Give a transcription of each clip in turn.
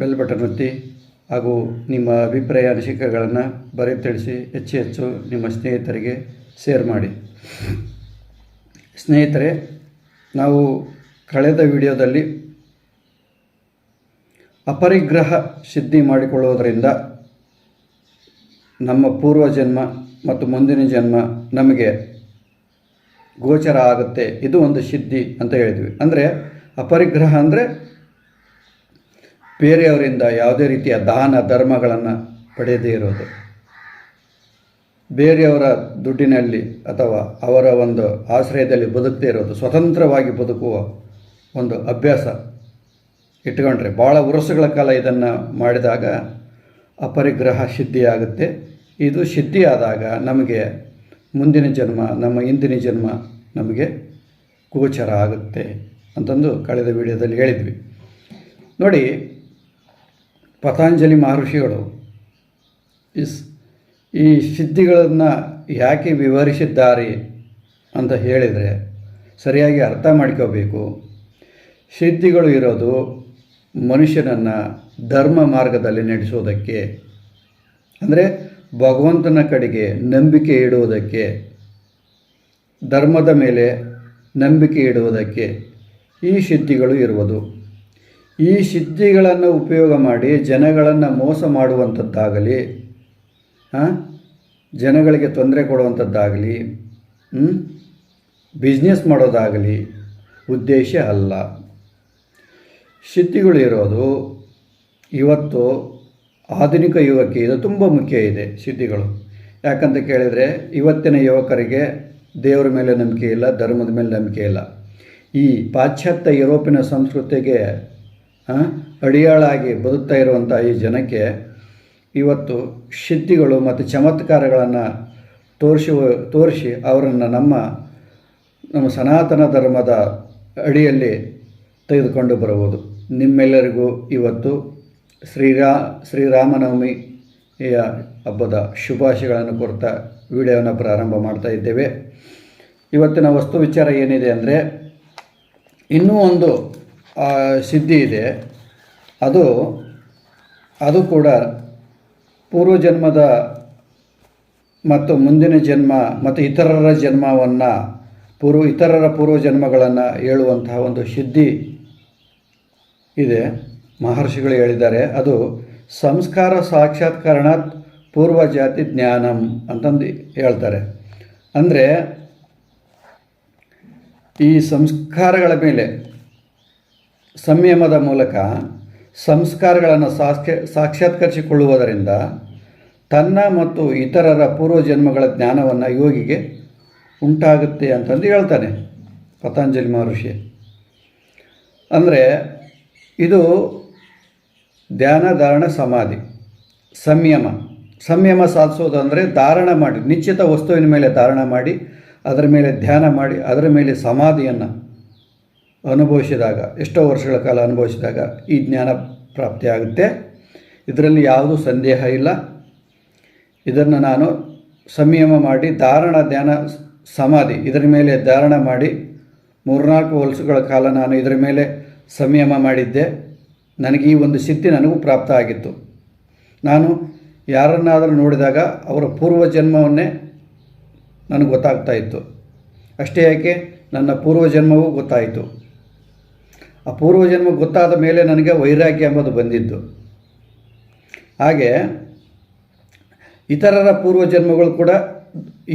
Bell button ಒತ್ತಿ ಹಾಗೂ ನಿಮ್ಮ ಅಭಿಪ್ರಾಯ ಅನಿಸಿಕೆಗಳನ್ನು ಬರೆದು ತಿಳಿಸಿ ಹೆಚ್ಚು ಹೆಚ್ಚು ನಿಮ್ಮ ಸ್ನೇಹಿತರಿಗೆ ಶೇರ್ ಮಾಡಿ. ಸ್ನೇಹಿತರೆ, ನಾವು ಕಳೆದ ವಿಡಿಯೋದಲ್ಲಿ ಅಪರಿಗ್ರಹ ಸಿದ್ಧಿ ಮಾಡಿಕೊಳ್ಳುವುದರಿಂದ ನಮ್ಮ ಪೂರ್ವ ಜನ್ಮ ಮತ್ತು ಮುಂದಿನ ಜನ್ಮ ನಮಗೆ ಗೋಚರ ಆಗುತ್ತೆ. ಇದು ಒಂದು ಸಿದ್ಧಿ ಅಂತ ಹೇಳಿದ್ವಿ. ಅಂದರೆ ಅಪರಿಗ್ರಹ ಅಂದರೆ ಬೇರೆಯವರಿಂದ ಯಾವುದೇ ರೀತಿಯ ದಾನ ಧರ್ಮಗಳನ್ನು ಪಡೆಯದೇ ಇರೋದು. ಬೇರೆಯವರ ದುಡ್ಡಿನಲ್ಲಿ ಅಥವಾ ಅವರ ಒಂದು ಆಶ್ರಯದಲ್ಲಿ ಬದುಕದೇ ಇರೋದು, ಸ್ವತಂತ್ರವಾಗಿ ಬದುಕುವ ಒಂದು ಅಭ್ಯಾಸ ಇಟ್ಕೊಂಡ್ರೆ ಭಾಳ ವರ್ಷಗಳ ಕಾಲ ಇದನ್ನು ಮಾಡಿದಾಗ ಅಪರಿಗ್ರಹ ಸಿದ್ಧಿಯಾಗುತ್ತೆ. ಇದು ಸಿದ್ಧಿಯಾದಾಗ ನಮಗೆ ಮುಂದಿನ ಜನ್ಮ, ನಮ್ಮ ಹಿಂದಿನ ಜನ್ಮ ನಮಗೆ ಗೋಚರ ಆಗುತ್ತೆ ಅಂತಂದು ಕಳೆದ ವಿಡಿಯೋದಲ್ಲಿ ಹೇಳಿದ್ವಿ. ನೋಡಿ ಪತಾಂಜಲಿ ಮಹರ್ಷಿಗಳು ಇಸ್ ಈ ಸಿದ್ಧಿಗಳನ್ನು ಯಾಕೆ ವಿವರಿಸಿದ್ದಾರೆ ಅಂತ ಹೇಳಿದರೆ ಸರಿಯಾಗಿ ಅರ್ಥ ಮಾಡ್ಕೋಬೇಕು. ಸಿದ್ಧಿಗಳು ಇರೋದು ಮನುಷ್ಯನನ್ನು ಧರ್ಮ ಮಾರ್ಗದಲ್ಲಿ ನಡೆಸೋದಕ್ಕೆ, ಅಂದರೆ ಭಗವಂತನ ಕಡೆಗೆ ನಂಬಿಕೆ ಇಡುವುದಕ್ಕೆ, ಧರ್ಮದ ಮೇಲೆ ನಂಬಿಕೆ ಇಡುವುದಕ್ಕೆ ಈ ಸಿದ್ಧಿಗಳು ಇರುವುದು. ಈ ಸಿದ್ಧಿಗಳನ್ನು ಉಪಯೋಗ ಮಾಡಿ ಜನಗಳನ್ನು ಮೋಸ ಮಾಡುವಂಥದ್ದಾಗಲಿ ಜನಗಳಿಗೆ ತೊಂದರೆ ಕೊಡುವಂಥದ್ದಾಗಲಿ ಬಿಸ್ನೆಸ್ ಮಾಡೋದಾಗಲಿ ಉದ್ದೇಶ ಅಲ್ಲ. ಸಿದ್ಧಿಗಳು ಇರೋದು ಇವತ್ತು ಆಧುನಿಕ ಯುವಕ ಇದು ತುಂಬ ಮುಖ್ಯ ಇದೆ ಸಿದ್ಧಿಗಳು. ಯಾಕಂತ ಕೇಳಿದರೆ ಇವತ್ತಿನ ಯುವಕರಿಗೆ ದೇವರ ಮೇಲೆ ನಂಬಿಕೆ ಇಲ್ಲ, ಧರ್ಮದ ಮೇಲೆ ನಂಬಿಕೆ ಇಲ್ಲ. ಈ ಪಾಶ್ಚಾತ್ಯ ಯುರೋಪಿನ ಸಂಸ್ಕೃತಿಗೆ ಅಡಿಯಾಳಾಗಿ ಬದುಕ್ತಾ ಇರುವಂಥ ಈ ಜನಕ್ಕೆ ಇವತ್ತು ಸಿದ್ಧಿಗಳು ಮತ್ತು ಚಮತ್ಕಾರಗಳನ್ನು ತೋರಿಸಿ ತೋರಿಸಿ ಅವರನ್ನು ನಮ್ಮ ನಮ್ಮ ಸನಾತನ ಧರ್ಮದ ಅಡಿಯಲ್ಲಿ ತೆಗೆದುಕೊಂಡು ಬರಬಹುದು. ನಿಮ್ಮೆಲ್ಲರಿಗೂ ಇವತ್ತು ಶ್ರೀರಾ ಶ್ರೀರಾಮನವಮಿಯ ಹಬ್ಬದ ಶುಭಾಶಯಗಳನ್ನು ಕೊಡ್ತಾ ವಿಡಿಯೋವನ್ನು ಪ್ರಾರಂಭ ಮಾಡ್ತಾ ಇದ್ದೇವೆ. ಇವತ್ತಿನ ವಸ್ತು ವಿಚಾರ ಏನಿದೆ ಅಂದರೆ, ಇನ್ನೂ ಒಂದು ಸಿದ್ಧಿ ಇದೆ. ಅದು ಅದು ಕೂಡ ಪೂರ್ವಜನ್ಮದ ಮತ್ತು ಮುಂದಿನ ಜನ್ಮ ಮತ್ತು ಇತರರ ಜನ್ಮವನ್ನು ಪೂರ್ವ, ಇತರರ ಪೂರ್ವಜನ್ಮಗಳನ್ನು ಹೇಳುವಂತಹ ಒಂದು ಸಿದ್ಧಿ ಇದೆ. ಮಹರ್ಷಿಗಳು ಹೇಳಿದ್ದಾರೆ, ಅದು ಸಂಸ್ಕಾರ ಸಾಕ್ಷಾತ್ಕರಣ ಪೂರ್ವಜಾತಿ ಜ್ಞಾನಂ ಅಂತಂದು ಹೇಳ್ತಾರೆ. ಅಂದರೆ ಈ ಸಂಸ್ಕಾರಗಳ ಮೇಲೆ ಸಂಯಮದ ಮೂಲಕ ಸಂಸ್ಕಾರಗಳನ್ನು ಸಾಕ್ಷ ಸಾಕ್ಷಾತ್ಕರಿಸಿಕೊಳ್ಳುವುದರಿಂದ ತನ್ನ ಮತ್ತು ಇತರರ ಪೂರ್ವಜನ್ಮಗಳ ಜ್ಞಾನವನ್ನು ಯೋಗಿಗೆ ಉಂಟಾಗುತ್ತೆ ಅಂತಂದು ಹೇಳ್ತಾನೆ ಪತಂಜಲಿ ಮಹರ್ಷಿ. ಅಂದರೆ ಇದು ಧ್ಯಾನ, ಧಾರಣ, ಸಮಾಧಿ, ಸಂಯಮ. ಸಂಯಮ ಸಾಧಿಸೋದು ಅಂದರೆ ಧಾರಣ ಮಾಡಿ, ನಿಶ್ಚಿತ ವಸ್ತುವಿನ ಮೇಲೆ ಧಾರಣ ಮಾಡಿ, ಅದರ ಮೇಲೆ ಧ್ಯಾನ ಮಾಡಿ, ಅದರ ಮೇಲೆ ಸಮಾಧಿಯನ್ನು ಅನುಭವಿಸಿದಾಗ, ಎಷ್ಟೋ ವರ್ಷಗಳ ಕಾಲ ಅನುಭವಿಸಿದಾಗ ಈ ಜ್ಞಾನ ಪ್ರಾಪ್ತಿಯಾಗುತ್ತೆ ಇದರಲ್ಲಿ ಯಾವುದೂ ಸಂದೇಹ ಇಲ್ಲ. ಇದನ್ನು ನಾನು ಸಂಯಮ ಮಾಡಿ, ಧಾರಣ ಧ್ಯಾನ ಸಮಾಧಿ, ಇದರ ಮೇಲೆ ಧಾರಣ ಮಾಡಿ, ಮೂರ್ನಾಲ್ಕು ವರ್ಷಗಳ ಕಾಲ ನಾನು ಇದರ ಮೇಲೆ ಸಂಯಮ ಮಾಡಿದ್ದೆ. ನನಗೆ ಈ ಒಂದು ಸಿದ್ಧಿ ನನಗೂ ಪ್ರಾಪ್ತ ಆಗಿತ್ತು. ನಾನು ಯಾರನ್ನಾದರೂ ನೋಡಿದಾಗ ಅವರ ಪೂರ್ವ ಜನ್ಮವನ್ನೇ ನನಗೆ ಗೊತ್ತಾಗ್ತಾ ಇತ್ತು. ಅಷ್ಟೇ ಯಾಕೆ, ನನ್ನ ಪೂರ್ವಜನ್ಮವೂ ಗೊತ್ತಾಯಿತು. ಆ ಪೂರ್ವಜನ್ಮ ಗೊತ್ತಾದ ಮೇಲೆ ನನಗೆ ವೈರಾಗ್ಯ ಎಂಬುದು ಬಂದಿದ್ದು. ಹಾಗೆ ಇತರರ ಪೂರ್ವಜನ್ಮಗಳು ಕೂಡ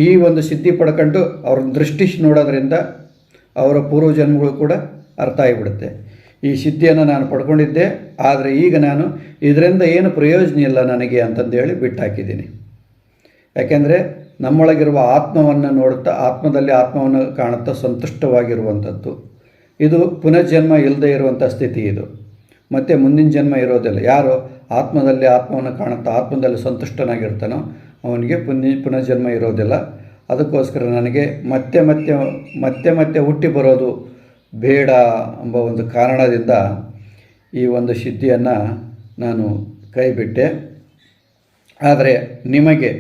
ಈ ಒಂದು ಸಿದ್ಧಿ ಪಡ್ಕೊಂಡು ಅವ್ರ ದೃಷ್ಟಿ ನೋಡೋದ್ರಿಂದ ಅವರ ಪೂರ್ವಜನ್ಮಗಳು ಕೂಡ ಅರ್ಥ ಆಗಿಬಿಡುತ್ತೆ. ಈ ಸಿದ್ಧಿಯನ್ನು ನಾನು ಪಡ್ಕೊಂಡಿದ್ದೆ, ಆದರೆ ಈಗ ನಾನು ಇದರಿಂದ ಏನು ಪ್ರಯೋಜನ ಇಲ್ಲ ನನಗೆ ಅಂತಂದೇಳಿ ಬಿಟ್ಟಾಕಿದ್ದೀನಿ. ಯಾಕೆಂದರೆ ನಮ್ಮೊಳಗಿರುವ ಆತ್ಮವನ್ನು ನೋಡುತ್ತಾ ಆತ್ಮದಲ್ಲಿ ಆತ್ಮವನ್ನು ಕಾಣುತ್ತಾ ಸಂತುಷ್ಟವಾಗಿರುವಂಥದ್ದು. ಇದು ಪುನರ್ಜನ್ಮ ಇಲ್ಲದೆ ಇರುವಂಥ ಸ್ಥಿತಿ ಇದು. ಮತ್ತು ಮುಂದಿನ ಜನ್ಮ ಇರೋದಿಲ್ಲ. ಯಾರು ಆತ್ಮದಲ್ಲಿ ಆತ್ಮವನ್ನು ಕಾಣುತ್ತಾ ಆತ್ಮದಲ್ಲಿ ಸಂತುಷ್ಟನಾಗಿರ್ತಾನೋ ಅವನಿಗೆ ಪುನಃ ಪುನರ್ಜನ್ಮ ಇರೋದಿಲ್ಲ. ಅದಕ್ಕೋಸ್ಕರ ನನಗೆ ಮತ್ತೆ ಮತ್ತೆ ಮತ್ತೆ ಮತ್ತೆ ಹುಟ್ಟಿ ಬರೋದು ಬೇಡ ಎಂಬ ಒಂದು ಕಾರಣದಿಂದ ಈ ಒಂದು ಸಿದ್ಧಿಯನ್ನು ನಾನು ಕೈಬಿಟ್ಟೆ. ಆದರೆ ನಿಮಗೆ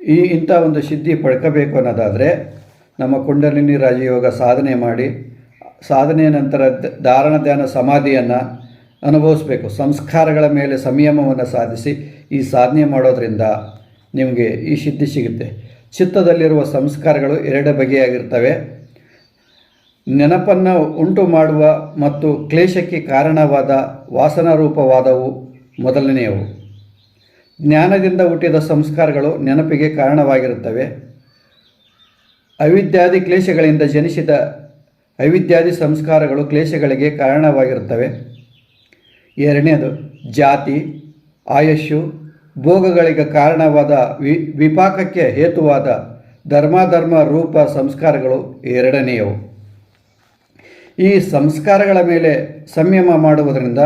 ಈ ಇಂಥ ಒಂದು ಸಿದ್ಧಿ ಪಡ್ಕೋಬೇಕು ಅನ್ನೋದಾದರೆ ನಮ್ಮ ಕುಂಡಲಿನಿ ರಾಜಯೋಗ ಸಾಧನೆ ಮಾಡಿ ಸಾಧನೆಯ ನಂತರ ಧಾರಣ ಧ್ಯಾನ ಸಮಾಧಿಯನ್ನು ಅನುಭವಿಸಬೇಕು. ಸಂಸ್ಕಾರಗಳ ಮೇಲೆ ಸಂಯಮವನ್ನು ಸಾಧಿಸಿ ಈ ಸಾಧನೆ ಮಾಡೋದರಿಂದ ನಿಮಗೆ ಈ ಸಿದ್ಧಿ ಸಿಗುತ್ತೆ. ಚಿತ್ತದಲ್ಲಿರುವ ಸಂಸ್ಕಾರಗಳು ಎರಡು ಬಗೆಯಾಗಿರ್ತವೆ. ನೆನಪನ್ನು ಉಂಟು ಮಾಡುವ ಮತ್ತು ಕ್ಲೇಶಕ್ಕೆ ಕಾರಣವಾದ ವಾಸನಾರೂಪವಾದವು ಮೊದಲನೆಯವು. ಜ್ಞಾನದಿಂದ ಹುಟ್ಟಿದ ಸಂಸ್ಕಾರಗಳು ನೆನಪಿಗೆ ಕಾರಣವಾಗಿರುತ್ತವೆ. ಅವಿದ್ಯಾದಿ ಕ್ಲೇಶಗಳಿಂದ ಜನಿಸಿದ ಅವಿದ್ಯಾದಿ ಸಂಸ್ಕಾರಗಳು ಕ್ಲೇಶಗಳಿಗೆ ಕಾರಣವಾಗಿರುತ್ತವೆ. ಎರಡನೇದು, ಜಾತಿ, ಆಯಸ್ಸು, ಭೋಗಗಳಿಗೆ ಕಾರಣವಾದ ವಿ, ವಿಪಾಕಕ್ಕೆ ಹೇತುವಾದ ಧರ್ಮಾಧರ್ಮ ರೂಪ ಸಂಸ್ಕಾರಗಳು ಎರಡನೆಯವು. ಈ ಸಂಸ್ಕಾರಗಳ ಮೇಲೆ ಸಂಯಮ ಮಾಡುವುದರಿಂದ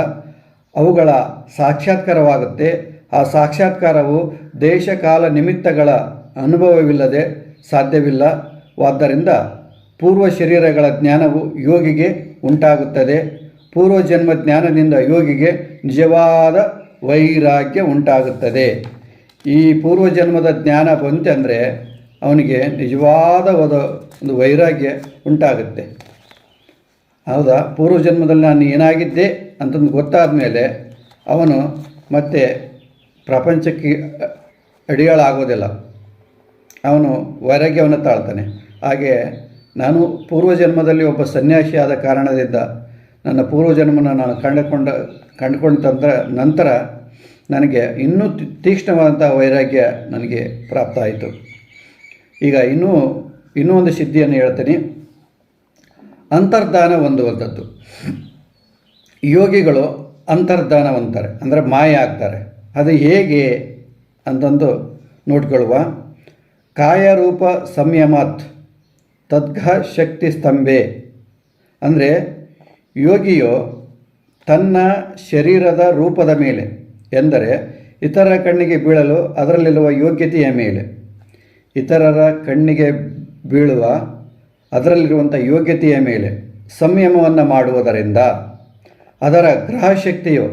ಅವುಗಳ ಸಾಕ್ಷಾತ್ಕಾರವಾಗುತ್ತೆ. ಆ ಸಾಕ್ಷಾತ್ಕಾರವು ದೇಶಕಾಲ ನಿಮಿತ್ತಗಳ ಅನುಭವವಿಲ್ಲದೆ ಸಾಧ್ಯವಿಲ್ಲವಾದ್ದರಿಂದ ಪೂರ್ವ ಶರೀರಗಳ ಜ್ಞಾನವು ಯೋಗಿಗೆ ಉಂಟಾಗುತ್ತದೆ. ಪೂರ್ವಜನ್ಮ ಜ್ಞಾನದಿಂದ ಯೋಗಿಗೆ ನಿಜವಾದ ವೈರಾಗ್ಯ ಉಂಟಾಗುತ್ತದೆ. ಈ ಪೂರ್ವಜನ್ಮದ ಜ್ಞಾನ ಬಂತೆಂದರೆ ಅವನಿಗೆ ನಿಜವಾದ ಒಂದು ಒಂದು ವೈರಾಗ್ಯ ಉಂಟಾಗುತ್ತೆ. ಹೌದಾ? ಪೂರ್ವಜನ್ಮದಲ್ಲಿ ನಾನು ಏನಾಗಿದ್ದೆ ಅಂತಂದು ಗೊತ್ತಾದ ಮೇಲೆ ಅವನು ಮತ್ತೆ ಪ್ರಪಂಚಕ್ಕೆ ಅಡಿಯಾಳಾಗೋದಿಲ್ಲ. ಅವನು ವೈರಾಗ್ಯವನ್ನು ತಾಳ್ತಾನೆ. ಹಾಗೆ ನಾನು ಪೂರ್ವಜನ್ಮದಲ್ಲಿ ಒಬ್ಬ ಸನ್ಯಾಸಿ ಆದ ಕಾರಣದಿಂದ ನನ್ನ ಪೂರ್ವಜನ್ಮನ ನಾನು ಕಂಡುಕೊಂಡ ಕಂಡುಕೊಂಡ ತಂತ್ರ ನಂತರ ನನಗೆ ಇನ್ನೂ ತೀಕ್ಷ್ಣವಾದಂಥ ವೈರಾಗ್ಯ ನನಗೆ ಪ್ರಾಪ್ತ ಆಯಿತು ಈಗ ಇನ್ನೂ ಇನ್ನೂ ಒಂದು ಸಿದ್ಧಿಯನ್ನು ಹೇಳ್ತೀನಿ. ಅಂತರ್ಧಾನ ಹೊಂದುವಂಥದ್ದು ಯೋಗಿಗಳು ಅಂತರ್ಧಾನವಂತಾರೆ ಅಂದರೆ ಮಾಯ ಆಗ್ತಾರೆ. ಅದು ಹೇಗೆ ಅಂತಂದು ನೋಡ್ಕೊಳ್ಳುವ. ಕಾಯರೂಪ ಸಂಯಮಾತ್. ತದ್ಘ ಶಕ್ತಿ ಸ್ತಂಭೆ. ಅಂದರೆ ಯೋಗಿಯು ತನ್ನ ಶರೀರದ ರೂಪದ ಮೇಲೆ, ಎಂದರೆ ಇತರ ಕಣ್ಣಿಗೆ ಬೀಳಲು ಅದರಲ್ಲಿರುವ ಯೋಗ್ಯತೆಯ ಮೇಲೆ. ಇತರರ ಕಣ್ಣಿಗೆ ಬೀಳುವ ಅದರಲ್ಲಿರುವಂಥ ಯೋಗ್ಯತೆಯ ಮೇಲೆ ಸಂಯಮವನ್ನು ಮಾಡುವುದರಿಂದ ಅದರ ಗ್ರಹ ಶಕ್ತಿಯು,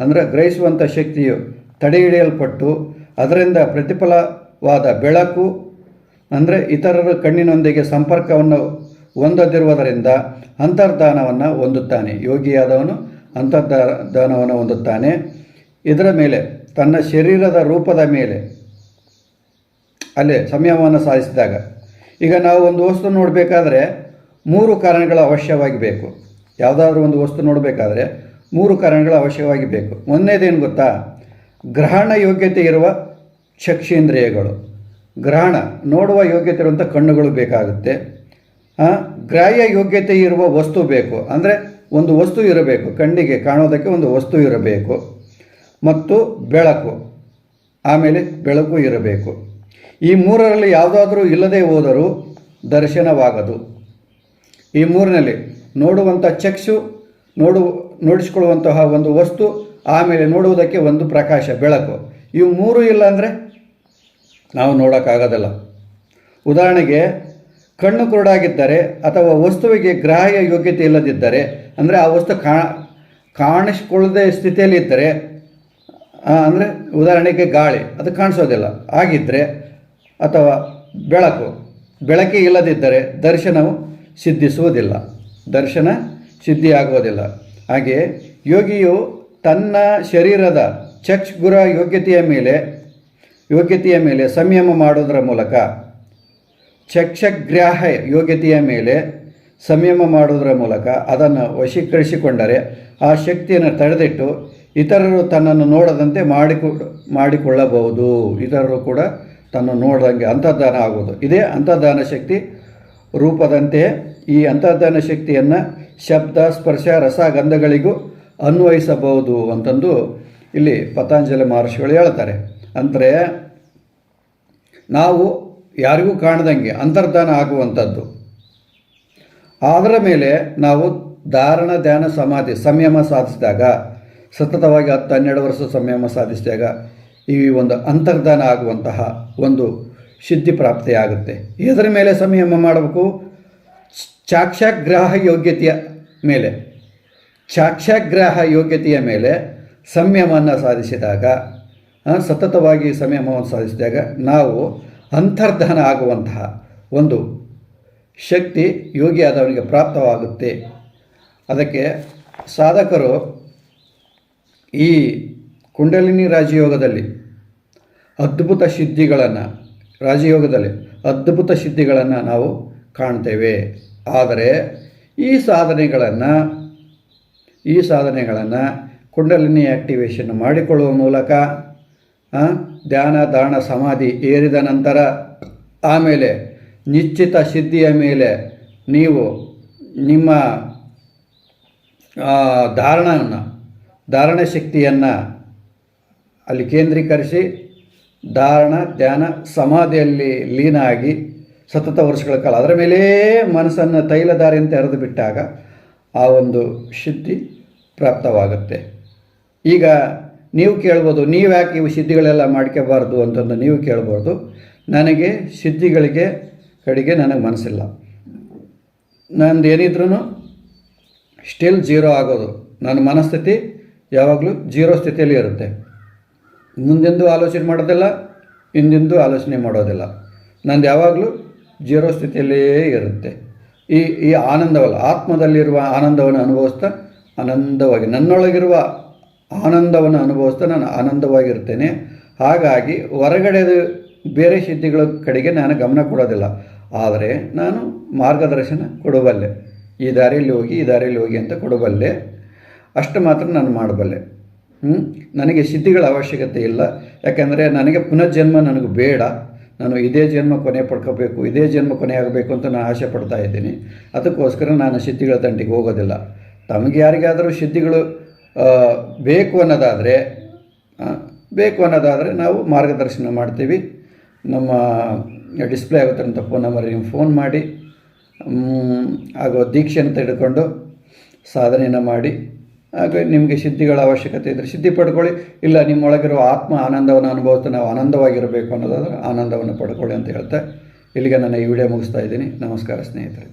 ಅಂದರೆ ಗ್ರಹಿಸುವಂಥ ಶಕ್ತಿಯು ತಡೆಹಿಡಿಯಲ್ಪಟ್ಟು ಅದರಿಂದ ಪ್ರತಿಫಲವಾದ ಬೆಳಕು ಅಂದರೆ ಇತರರ ಕಣ್ಣಿನೊಂದಿಗೆ ಸಂಪರ್ಕವನ್ನು ಹೊಂದದಿರುವುದರಿಂದ ಅಂತರ್ಧಾನವನ್ನು ಹೊಂದುತ್ತಾನೆ. ಯೋಗಿಯಾದವನು ಅಂತರ್ಧಾನವನ್ನು ಹೊಂದುತ್ತಾನೆ. ಇದರ ಮೇಲೆ, ತನ್ನ ಶರೀರದ ರೂಪದ ಮೇಲೆ, ಅಲ್ಲೇ ಸಂಯಮವನ್ನು ಸಾಧಿಸಿದಾಗ, ಈಗ ನಾವು ಒಂದು ವಸ್ತು ನೋಡಬೇಕಾದ್ರೆ ಮೂರು ಕಾರಣಗಳು ಅವಶ್ಯವಾಗಿ ಬೇಕು ಯಾವುದಾದ್ರೂ ಒಂದು ವಸ್ತು ನೋಡಬೇಕಾದ್ರೆ ಮೂರು ಕಾರಣಗಳು ಅವಶ್ಯವಾಗಿ ಬೇಕು ಒಂದನೇದೇನು ಗೊತ್ತಾ? ಗ್ರಹಣ ಯೋಗ್ಯತೆ ಇರುವ ಚಕ್ಷೇಂದ್ರಿಯಗಳು. ಗ್ರಹಣ, ನೋಡುವ ಯೋಗ್ಯತೆ ಇರುವಂಥ ಕಣ್ಣುಗಳು ಬೇಕಾಗುತ್ತೆ. ಗ್ರಾಹ್ಯ ಯೋಗ್ಯತೆ ಇರುವ ವಸ್ತು ಬೇಕು. ಅಂದರೆ ಒಂದು ವಸ್ತು ಇರಬೇಕು. ಕಣ್ಣಿಗೆ ಕಾಣೋದಕ್ಕೆ ಒಂದು ವಸ್ತು ಇರಬೇಕು. ಮತ್ತು ಬೆಳಕು. ಆಮೇಲೆ ಬೆಳಕು ಇರಬೇಕು. ಈ ಮೂರರಲ್ಲಿ ಯಾವುದಾದ್ರೂ ಇಲ್ಲದೇ ಹೋದರೂ ದರ್ಶನವಾಗದು. ಈ ಮೂರಿನಲ್ಲಿ ನೋಡುವಂಥ ಚಕ್ಷು, ನೋಡು, ನೋಡಿಸಿಕೊಳ್ಳುವಂತಹ ಒಂದು ವಸ್ತು, ಆಮೇಲೆ ನೋಡುವುದಕ್ಕೆ ಒಂದು ಪ್ರಕಾಶ, ಬೆಳಕು. ಇವು ಮೂರು ಇಲ್ಲ ಅಂದರೆ ನಾವು ನೋಡೋಕ್ಕಾಗೋದಿಲ್ಲ. ಉದಾಹರಣೆಗೆ, ಕಣ್ಣು ಕುರುಡಾಗಿದ್ದರೆ ಅಥವಾ ವಸ್ತುವಿಗೆ ಗ್ರಾಹ್ಯ ಯೋಗ್ಯತೆ ಇಲ್ಲದಿದ್ದರೆ, ಅಂದರೆ ಆ ವಸ್ತು ಕಾಣ ಕಾಣಿಸ್ಕೊಳ್ಳದೆ ಸ್ಥಿತಿಯಲ್ಲಿದ್ದರೆ ಅಂದರೆ ಉದಾಹರಣೆಗೆ ಗಾಳಿ, ಅದು ಕಾಣಿಸೋದಿಲ್ಲ. ಆಗಿದ್ದರೆ ಅಥವಾ ಬೆಳಕು, ಬೆಳಕೇ ಇಲ್ಲದಿದ್ದರೆ ದರ್ಶನವು ಸಿದ್ಧಿಸುವುದಿಲ್ಲ. ದರ್ಶನ ಸಿದ್ಧಿಯಾಗುವುದಿಲ್ಲ. ಹಾಗೆ ಯೋಗಿಯು ತನ್ನ ಶರೀರದ ಚಕ್ಷುಗುರ ಯೋಗ್ಯತೆಯ ಮೇಲೆ ಯೋಗ್ಯತೆಯ ಮೇಲೆ ಸಂಯಮ ಮಾಡೋದರ ಮೂಲಕ ಚಕ್ಷಗ್ರಾಹ ಯೋಗ್ಯತೆಯ ಮೇಲೆ ಸಂಯಮ ಮಾಡೋದರ ಮೂಲಕ ಅದನ್ನು ವಶೀಕರಿಸಿಕೊಂಡರೆ ಆ ಶಕ್ತಿಯನ್ನು ತಡೆದಿಟ್ಟು ಇತರರು ತನ್ನನ್ನು ನೋಡದಂತೆ ಮಾಡಿಕೊ, ಮಾಡಿಕೊಳ್ಳಬಹುದು. ಇತರರು ಕೂಡ ತನ್ನ ನೋಡ್ದಂಗೆ ಅಂತರ್ಧಾನ ಆಗುವುದು ಇದೇ ಅಂತರ್ಧಾನ ಶಕ್ತಿ ರೂಪದಂತೆಯೇ ಈ ಅಂತರ್ಧಾನ ಶಕ್ತಿಯನ್ನು ಶಬ್ದ, ಸ್ಪರ್ಶ, ರಸ, ಗಂಧಗಳಿಗೂ ಅನ್ವಯಿಸಬಹುದು ಅಂತಂದು ಇಲ್ಲಿ ಪತಾಂಜಲಿ ಮಹರ್ಷಿಗಳು ಹೇಳ್ತಾರೆ. ಅಂದರೆ ನಾವು ಯಾರಿಗೂ ಕಾಣದಂಗೆ ಅಂತರ್ಧಾನ ಆಗುವಂಥದ್ದು. ಅದರ ಮೇಲೆ ನಾವು ಧಾರಣ, ಧ್ಯಾನ, ಸಮಾಧಿ, ಸಂಯಮ ಸಾಧಿಸಿದಾಗ, ಸತತವಾಗಿ ಹತ್ತು, ಹನ್ನೆರಡು ವರ್ಷ ಸಂಯಮ ಸಾಧಿಸಿದಾಗ ಈ ಒಂದು ಅಂತರ್ಧಾನ ಆಗುವಂತಹ ಒಂದು ಸಿದ್ಧಿ ಪ್ರಾಪ್ತಿಯಾಗುತ್ತೆ ಇದರ ಮೇಲೆ ಸಂಯಮ ಮಾಡಬೇಕು. ಚಾಕ್ಷಾಗ್ರಹ ಯೋಗ್ಯತೆಯ ಮೇಲೆ, ಚಾಕ್ಷಾಗ್ರಹ ಯೋಗ್ಯತೆಯ ಮೇಲೆ ಸಂಯಮವನ್ನು ಸಾಧಿಸಿದಾಗ ಸತತವಾಗಿ ಸಂಯಮವನ್ನು ಸಾಧಿಸಿದಾಗ ನಾವು ಅಂತರ್ಧಾನ ಆಗುವಂತಹ ಒಂದು ಶಕ್ತಿ ಯೋಗಿಯಾದವನಿಗೆ ಪ್ರಾಪ್ತವಾಗುತ್ತೆ. ಅದಕ್ಕೆ ಸಾಧಕರು ಈ ಕುಂಡಲಿನಿ ರಾಜಯೋಗದಲ್ಲಿ ಅದ್ಭುತ ಸಿದ್ಧಿಗಳನ್ನು, ರಾಜಯೋಗದಲ್ಲಿ ಅದ್ಭುತ ಸಿದ್ಧಿಗಳನ್ನು ನಾವು ಕಾಣ್ತೇವೆ. ಆದರೆ ಈ ಸಾಧನೆಗಳನ್ನು ಈ ಸಾಧನೆಗಳನ್ನು ಕುಂಡಲಿನಿ ಆ್ಯಕ್ಟಿವೇಶನ್ ಮಾಡಿಕೊಳ್ಳುವ ಮೂಲಕ ಧ್ಯಾನ, ದಾನ, ಸಮಾಧಿ ಏರಿದ ನಂತರ ಆಮೇಲೆ ನಿಶ್ಚಿತ ಸಿದ್ಧಿಯ ಮೇಲೆ ನೀವು ನಿಮ್ಮ ಧಾರಣವನ್ನು ಧಾರಣ ಶಕ್ತಿಯನ್ನು ಅಲ್ಲಿ ಕೇಂದ್ರೀಕರಿಸಿ ಧಾರಣ, ಧ್ಯಾನ, ಸಮಾಧಿಯಲ್ಲಿ ಲೀನ ಆಗಿ ಸತತ ವರ್ಷಗಳ ಕಾಲ. ಅದರ ಮೇಲೇ ಮನಸ್ಸನ್ನು ತೈಲಧಾರೆಯಂತೆ ಎರೆದು ಬಿಟ್ಟಾಗ ಆ ಒಂದು ಸಿದ್ಧಿ ಪ್ರಾಪ್ತವಾಗುತ್ತೆ. ಈಗ ನೀವು ಕೇಳ್ಬೋದು, ನೀವು ಯಾಕೆ ಇವು ಸಿದ್ಧಿಗಳೆಲ್ಲ ಮಾಡ್ಕೋಬಾರ್ದು ಅಂತಂದು ನೀವು ಕೇಳ್ಬೋದು. ನನಗೆ ಸಿದ್ಧಿಗಳಿಗೆ ಕಡೆಗೆ ನನಗೆ ಮನಸ್ಸಿಲ್ಲ. ನಂದು ಏನಿದ್ರೂ ಸ್ಟಿಲ್ ಜೀರೋ ಆಗೋದು. ನನ್ನ ಮನಸ್ಥಿತಿ ಯಾವಾಗಲೂ ಜೀರೋ ಸ್ಥಿತಿಯಲ್ಲಿ ಇರುತ್ತೆ. ಮುಂದೆಂದೂ ಆಲೋಚನೆ ಮಾಡೋದಿಲ್ಲ, ಹಿಂದೆಂದೂ ಆಲೋಚನೆ ಮಾಡೋದಿಲ್ಲ. ನಂದು ಯಾವಾಗಲೂ ಜೀರೋ ಸ್ಥಿತಿಯಲ್ಲೇ ಇರುತ್ತೆ. ಈ ಈ ಆನಂದವಲ್ಲ, ಆತ್ಮದಲ್ಲಿರುವ ಆನಂದವನ್ನು ಅನುಭವಿಸ್ತಾ ಆನಂದವಾಗಿ ನನ್ನೊಳಗಿರುವ ಆನಂದವನ್ನು ಅನುಭವಿಸ್ತಾ ನಾನು ಆನಂದವಾಗಿರ್ತೇನೆ. ಹಾಗಾಗಿ ಹೊರಗಡೆ ಬೇರೆ ಸಿದ್ಧಿಗಳ ಕಡೆಗೆ ನಾನು ಗಮನ ಕೊಡೋದಿಲ್ಲ. ಆದರೆ ನಾನು ಮಾರ್ಗದರ್ಶನ ಕೊಡಬಲ್ಲೆ. ಈ ದಾರಿಯಲ್ಲಿ ಹೋಗಿ, ಈ ದಾರಿಯಲ್ಲಿ ಹೋಗಿ ಅಂತ ಕೊಡಬಲ್ಲೆ. ಅಷ್ಟು ಮಾತ್ರ ನಾನು ಮಾಡಬಲ್ಲೆ. ನನಗೆ ಸಿದ್ಧಿಗಳ ಅವಶ್ಯಕತೆ ಇಲ್ಲ. ಯಾಕೆಂದರೆ ನನಗೆ ಪುನರ್ಜನ್ಮ ನನಗೆ ಬೇಡ. ನಾನು ಇದೇ ಜನ್ಮ ಕೊನೆ ಪಡ್ಕೋಬೇಕು, ಇದೇ ಜನ್ಮ ಕೊನೆ ಆಗಬೇಕು ಅಂತ ನಾನು ಆಸೆ ಪಡ್ತಾ ಇದ್ದೀನಿ. ಅದಕ್ಕೋಸ್ಕರ ನಾನು ಸಿದ್ಧಿಗಳ ತಂಟಿಗೆ ಹೋಗೋದಿಲ್ಲ. ತಮಗೆ ಯಾರಿಗಾದರೂ ಸಿದ್ಧಿಗಳು ಬೇಕು ಅನ್ನೋದಾದರೆ ಬೇಕು ಅನ್ನೋದಾದರೆ ನಾವು ಮಾರ್ಗದರ್ಶನ ಮಾಡ್ತೀವಿ. ನಮ್ಮ ಡಿಸ್ಪ್ಲೇ ಆಗುತ್ತಂಥ ಫೋನ್ ನಂಬರಿಗೆ ನೀವು ಫೋನ್ ಮಾಡಿ ಹಾಗೂ ದೀಕ್ಷೆಯನ್ನು ತೆಗೆದುಕೊಂಡು ಸಾಧನೆಯನ್ನು ಮಾಡಿ ಹಾಗೆ ನಿಮಗೆ ಸಿದ್ಧಿಗಳ ಅವಶ್ಯಕತೆ ಇದ್ದರೆ ಸಿದ್ಧಿ ಪಡ್ಕೊಳ್ಳಿ. ಇಲ್ಲ, ನಿಮ್ಮೊಳಗಿರುವ ಆತ್ಮ ಆನಂದವನ್ನು ಅನುಭವಿಸ್ತಾ ನಾವು ಆನಂದವಾಗಿರಬೇಕು ಅನ್ನೋದಾದ್ರೆ ಆನಂದವನ್ನು ಪಡ್ಕೊಳ್ಳಿ ಅಂತ ಹೇಳ್ತಾ ಇಲ್ಲಿಗೆ ನಾನು ಈ ವಿಡಿಯೋ ಮುಗಿಸ್ತಾ ಇದ್ದೀನಿ. ನಮಸ್ಕಾರ ಸ್ನೇಹಿತರೆ.